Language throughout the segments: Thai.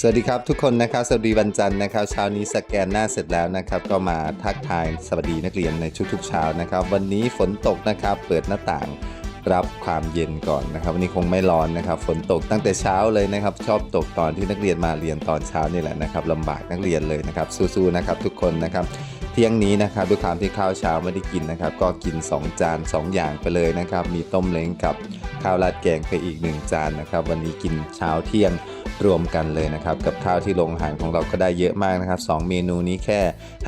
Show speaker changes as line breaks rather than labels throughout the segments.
สวัสดีครับทุกคนนะครับสวัสดีวันจันทร์นะครับเช้านี้สแกนหน้าเสร็จแล้วนะครับ ก็มาทักทายสวัสดีนักเรียนในทุกๆเช้านะครับ วันนี้ฝนตกนะครับเปิดหน้าต่างรับความเย็นก่อนนะครับ วันนี้คงไม่ร้อนนะครับฝนตกตั้งแต่เช้าเลยนะครับ ชอบตกตอนที่นักเรียนมาเรียนตอนเช้านี่แหละนะครับลำบากนักเรียนเลยนะครับสู้ๆนะครับทุกคนนะครับเที่ยงนี้นะครับด้วยความที่ข้าวเช้าไม่ได้กินนะครับ ก็กิน 2 จาน 2 อย่างไปเลยนะครับ มีต้มเล้งกับข้าวราดแกงไปอีก 1 จานนะครับ วันนี้กินเช้าเที่ยง รวมกันเลยนะครับกับข้าวที่โรงอาหารของเราก็ได้เยอะมากนะครับ 2 เมนูนี้แค่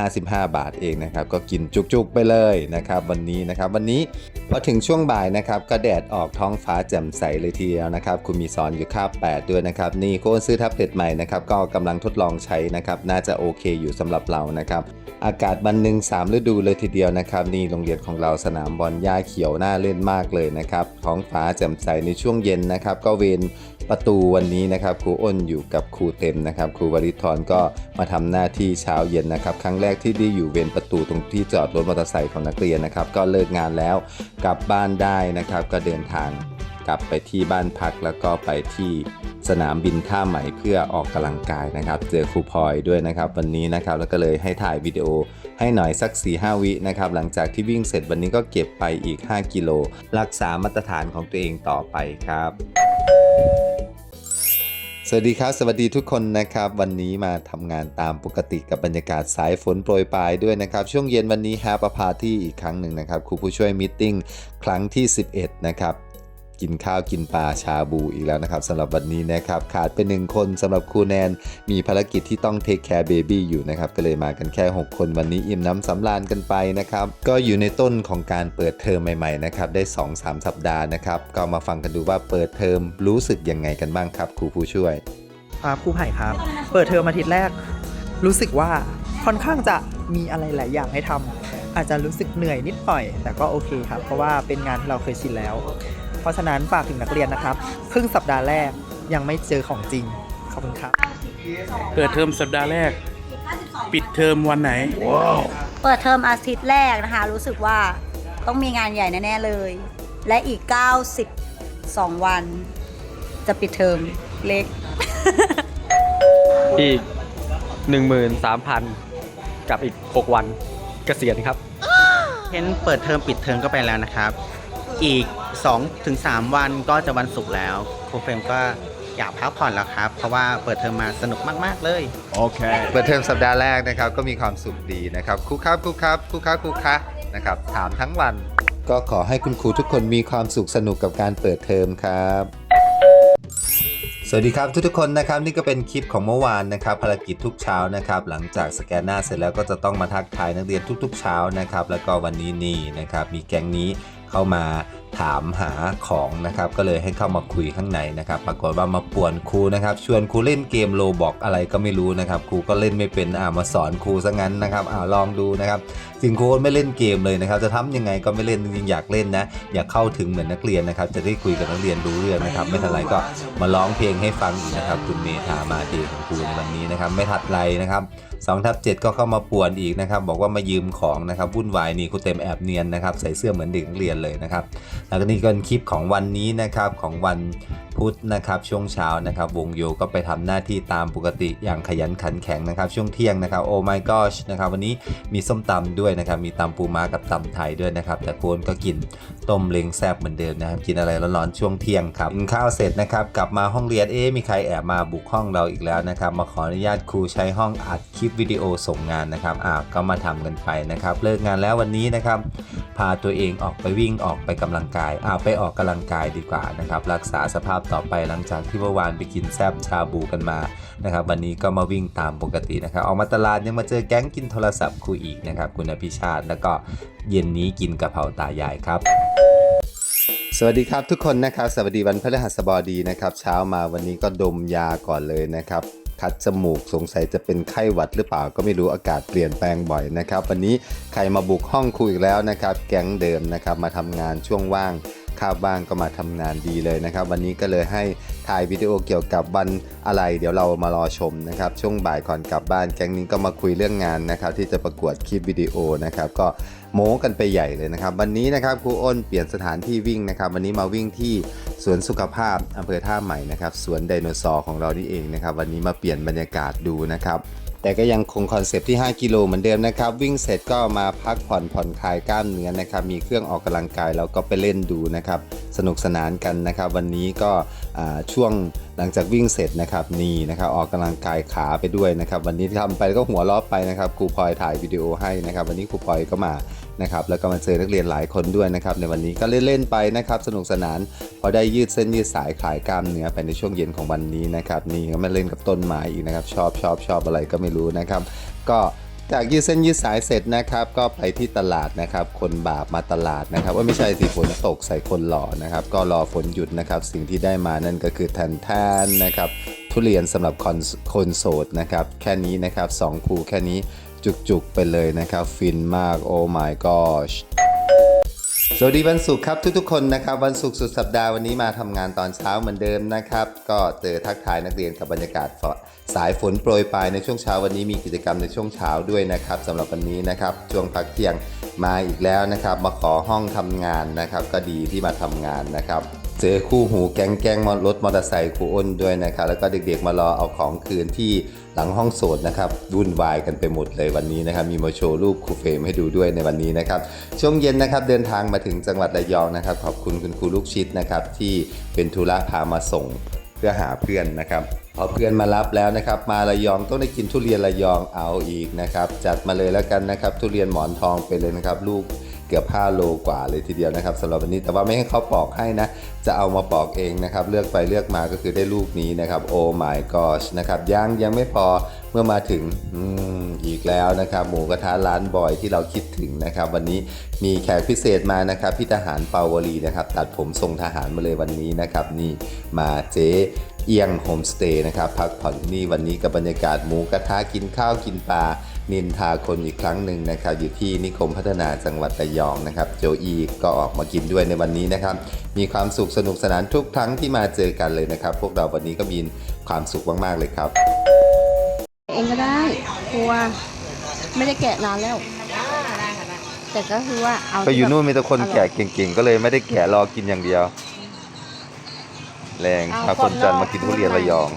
55 บาทเองนะครับก็กินจุกๆไปเลยนะครับวันนี้นะครับวันนี้พอถึงช่วงบ่ายนะครับก็แดดออกท้องฟ้าแจ่มใสเลยทีเดียวนะครับคุณมีสอนอยู่คาบ8ด้วยนะครับนี่โค้นซื้อแท็บเล็ตใหม่นะครับก็กำลังทดลองใช้นะครับน่าจะโอเคอยู่สำหรับเรานะครับอากาศวันหนึ่ง3ฤดูเลยทีเดียวนะครับนี่โรงเรียนของเราสนามบอลหญ้าเขียวน่าเล่นมากเลยนะครับท้องฟ้าแจ่มใสในช่วงเย็นนะครับก็เวน ประตูวันนี้นะครับครูอ้นอยู่กับครูเต็มนะครับครูวริธรก็มาทำหน้าที่เช้าเย็นนะครับ ครั้งแรกที่ได้อยู่เวนประตูตรงที่จอดรถมอเตอร์ไซค์ของนักเรียนนะครับ ก็เลิกงานแล้วกลับบ้านได้นะครับ ก็เดินทางกลับไปที่บ้านพักแล้วก็ไปที่สนามบินท่าไหมเพื่อออกกำลังกายนะครับ เจอครูพลอยด้วยนะครับวันนี้นะครับแล้วก็เลยให้ถ่ายวิดีโอให้หน่อยสัก 4-5 วินะครับหลังจากที่วิ่งเสร็จวันนี้ก็เก็บไปอีก 5 กิโล รักษามาตรฐานของตัวเองต่อไปครับ สวัสดีครับ สวัสดีทุกคนนะครับ วันนี้มาทำงานตามปกติกับบรรยากาศสายฝนโปรยปลายด้วยนะครับ ช่วงเย็นวันนี้แฮปปาร์ตี้อีกครั้งหนึ่งนะครับครูผู้ช่วยมิทติ้งครั้งที่ 11 นะครับ กินข้าวกินปลาชาบูอีกแล้วนะครับสำหรับวันนี้นะครับขาดไปหนึ่งคนสำหรับครูแนน มีภารกิจที่ต้องเทคแคร์เบบี้อยู่นะครับก็เลยมากันแค่ 6 คนวันนี้อิ่มน้ำสำราญกันไปนะครับก็อยู่ในต้นของการเปิดเทอมใหม่ๆนะครับได้ 2-3 สัปดาห์นะครับก็มาฟังกันดูว่าเปิดเทอมรู้สึกยังไงกันบ้างครับครูผู้ช่วย
ครับครูไผ่ครับ เปิดเทอมอาทิตย์แรก รู้สึกว่าค่อนข้างจะมีอะไรหลายอย่างให้ทำอาจจะรู้สึกเหนื่อยนิดหน่อย แต่ก็โอเคครับ เพราะว่าเป็นงานที่เราเคยชินแล้ว เพราะฉะนั้นฝากถึงนักเรียนนะครับ ครึ่งสัปดาห์แรกยังไม่เจอของจริง ขอบคุณครับ
เปิดเทอมสัปดาห์แรก ปิดเทอมวันไหน
เปิดเทอมอาทิตย์แรกนะคะ รู้สึกว่าต้องมีงานใหญ่แน่ๆเลย และอีก 92 วัน จะปิดเทอมเล็ก
อีก 13,000 กับอีก 6 วันเกษียณครับ
เห็นเปิดเทอมปิดเทอมก็ไปแล้วนะครับ อีก 2-3ถึง3วันก็จะวันศุกร์แล้วครูเฟรมก็อยากพักผ่อนแล้วครับ เพราะว่าเปิดเทอมมาสนุกมาก ๆ เลย
เปิดเทอมสัปดาห์แรกนะครับก็มีความสุขดีนะครับครูครับครูครับครูครับครูคะนะครับถามทั้งวัน ก็ขอให้คุณครูทุกคนมีความสุขสนุกกับการเปิดเทอมครับ สวัสดีครับทุกๆคนนะครับนี่ก็เป็นคลิปของเมื่อวานนะครับภารกิจทุกเช้านะครับ หลังจากสแกนหน้าเสร็จแล้วก็จะต้องมาทักทายนักเรียนทุก ๆ เช้านะครับ แล้วก็วันนี้นี่นะครับมีแก๊งนี้เข้ามา ถามหาของนะครับก็เลยให้เข้ามาคุยข้างในนะครับปรากฏว่ามาป่วนครูนะครับชวนครูเล่นเกมโลบอกอะไรก็ไม่รู้นะครับครูก็เล่นไม่เป็นอ่ามาสอนครูซะงั้นนะครับอ่าลองดูนะครับจริงครูไม่เล่นเกมเลยนะครับจะทำยังไงก็ไม่เล่นจริงๆอยากเล่นนะอยากเข้าถึงเหมือนนักเรียนนะครับจะได้คุยกับนักเรียนรู้เรื่องนะครับไม่ทันไรก็มาร้องเพลงให้ฟังอีกนะครับคุณเมธามาเดของครูในวันนี้นะครับไม่ทัดไรนะครับ2ทับ7ก็เข้ามาป่วนอีกนะครับบอกว่ามายืมของนะครับวุ่นวายนี่ครูเต็มแอบเนียนนะครับใส่เสื้อเหมือนเด็กนักเรียนเลยนะครับแล้วก็นี่ก็เป็นคลิปของวันนี้นะครับของวัน พุธนะครับช่วงเช้านะครับวงโยก็ไปทำหน้าที่ตามปกติอย่างขยันขันแข็งนะครับช่วงเที่ยงนะครับโอ้ my gosh นะครับวันนี้มีส้มตำด้วยนะครับมีตำปูม้ากับตำไทยด้วยนะครับแต่โคนก็กินต้มเล้งแซบเหมือนเดิมนะครับกินอะไรร้อนๆช่วงเที่ยงครับกินข้าวเสร็จนะครับกลับมาห้องเรียนเอ๊มีใครแอบมาบุกห้องเราอีกแล้วนะครับมาขออนุญาตครูใช้ห้องอัดคลิปวิดีโอส่งงานนะครับอ่าก็มาทำกันไปนะครับเลิกงานแล้ววันนี้นะครับพาตัวเองออกไปวิ่งออกไปกำลังกายอ่าไปออกกำลังกายดีกว่านะครับรักษาสภาพต่อไปหลังจากที่เมื่อวานไปกินแซบชาบูกันมานะครับวันนี้ก็มาวิ่งตามปกตินะครับออกมาตลาดยังมาเจอแก๊งกินโทรศัพท์ครูอีกนะครับคุณอภิชาติแล้วก็เย็นนี้กินกะเพราตายายครับสวัสดีครับทุกคนนะครับสวัสดีวันพฤหัสบดีนะครับ เช้ามาวันนี้ก็ดมยาก่อนเลยนะครับ คัดจมูกสงสัยจะเป็นไข้หวัดหรือเปล่าก็ไม่รู้อากาศเปลี่ยนแปลงบ่อยนะครับ วันนี้ใครมาบุกห้องคุยอีกแล้วนะครับ แก๊งเดิมนะครับมาทำงานช่วงว่าง ข้าวบ้างก็มาทำงานดีเลยนะครับ วันนี้ก็เลยให้ถ่ายวิดีโอเกี่ยวกับวันอะไร เดี๋ยวเรามารอชมนะครับ ช่วงบ่ายก่อนกลับบ้านแก๊งนี้ก็มาคุยเรื่องงานนะครับ ที่จะประกวดคลิปวิดีโอนะครับก็โม้กันไปใหญ่เลยนะครับ วันนี้นะครับครูอ้นเปลี่ยนสถานที่วิ่งนะครับ วันนี้มาวิ่งที่สวนสุขภาพอำเภอท่าใหม่นะครับสวนไดโนเสาร์ของเรานี่เองนะครับ วันนี้มาเปลี่ยนบรรยากาศดูนะครับ แต่ก็ยังคงคอนเซปต์ที่ 5 กิโลเหมือนเดิมนะครับ วิ่งเสร็จก็มาพักผ่อนผ่อนคลายกล้ามเนื้อนะครับ มีเครื่องออกกำลังกายแล้วก็ไปเล่นดูนะครับ สนุกสนานกันนะครับ วันนี้ก็ช่วง หลังจากวิ่งเสร็จนะครับนี่นะครับออกกำลังกายขาไปด้วยนะครับวันนี้ทำไปก็หัวล้อไปนะครับครูพลอยถ่ายวิดีโอให้นะครับวันนี้ครูพลอยก็มานะครับแล้วก็มาเจอนักเรียนหลายคนด้วยนะครับในวันนี้ก็เล่นๆไปนะครับสนุกสนาน พอได้ยืดเส้นยืดสายขายกล้ามเนื้อไปในช่วงเย็นของวันนี้นะครับนี่ก็มาเล่นกับต้นไม้อีกนะครับชอบชอบชอบอะไรก็ไม่รู้นะครับก็ จากยืดเส้นยืดสายเสร็จนะครับ ก็ไปที่ตลาดนะครับ คนบาปมาตลาดนะครับว่าไม่ใช่สิฝนตกใส่คนหล่อนะครับ ก็รอฝนหยุดนะครับ สิ่งที่ได้มานั่นก็คือแทนแทนนะครับ ทุเรียนสำหรับคนคนโสดนะครับ แค่นี้นะครับสองภูแค่นี้จุกๆไปเลยนะครับ ฟินมากโอ้ my gosh สวัสดีวันศุกร์ครับทุกๆคนนะครับวันศุกร์สุดสัปดาห์วันนี้มาทำงานตอนเช้าเหมือนเดิมนะครับ ก็เจอทักทายนักเรียนกับบรรยากาศสายฝนโปรยปลายในช่วงเช้าวันนี้มีกิจกรรมในช่วงเช้าด้วยนะครับสำหรับวันนี้นะครับช่วงพักเที่ยงมาอีกแล้วนะครับ มาขอห้องทำงานนะครับ ก็ดีที่มาทำงานนะครับ เจอคู่หูแก๊งแก๊งมอรถมอเตอร์ไซค์ครูอ้นด้วยนะครับ แล้วก็เด็กๆมารอเอาของคืนที่หลังห้องโสดนะครับวุ่นวายกันไปหมดเลยวันนี้นะครับ มีมาโชว์รูปครูเฟรมให้ดูด้วยในวันนี้นะครับ ช่วงเย็นนะครับเดินทางมาถึงจังหวัดระยองนะครับ ขอบคุณคุณครูลูกชิดนะครับ ที่เป็นธุระพามาส่งเพื่อหาเพื่อนนะครับพอเพื่อนมารับแล้วนะครับ มาระยองต้องได้กินทุเรียนระยองเอาอีกนะครับ จัดมาเลยแล้วกันนะครับ ทุเรียนหมอนทองไปเลยนะครับ ลูก เกือบ5โลกว่าเลยทีเดียวนะครับสำหรับวันนี้แต่ว่าไม่ให้เขาปอกให้นะ จะเอามาปอกเองนะครับ เลือกไปเลือกมาก็คือได้ลูกนี้นะครับโอ้ my gosh นะครับยังยังไม่พอเมื่อมาถึงอืมอีกแล้วนะครับ หมูกระทะร้านบอยที่เราคิดถึงนะครับ วันนี้มีแขกพิเศษมานะครับพี่ทหารเปาวลีนะครับ ตัดผมทรงทหารมาเลยวันนี้นะครับนี่มาเจ๊ เอียงโฮมสเตย์นะครับพักผ่อนที่นี่วันนี้กับบรรยากาศหมูกระทะกินข้าวกินปลานินทาคนอีกครั้งหนึ่งนะครับอยู่ที่นิคมพัฒนาจังหวัดระยองนะครับโจอีก็ออกมากินด้วยในวันนี้นะครับมีความสุขสนุกสนานทุกครั้งที่มาเจอกันเลยนะครับ พวกเราวันนี้ก็มีความสุขมากๆเลยครับ
เองก็ได้กลัวไม่ได้แกะนานแล้ว แต่ก็คือว่าเอา
ไปอยู่นู่นมี
ที่
แต่คนแก่เก่งๆ ก็เลยไม่ได้แก่รอกินอย่างเดียว แรงพาคนจันทร์มากินทุเรียนระยอง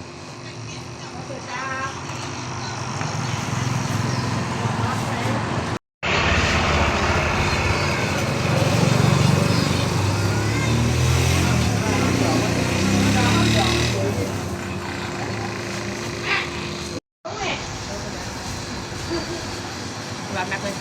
รับนักเลย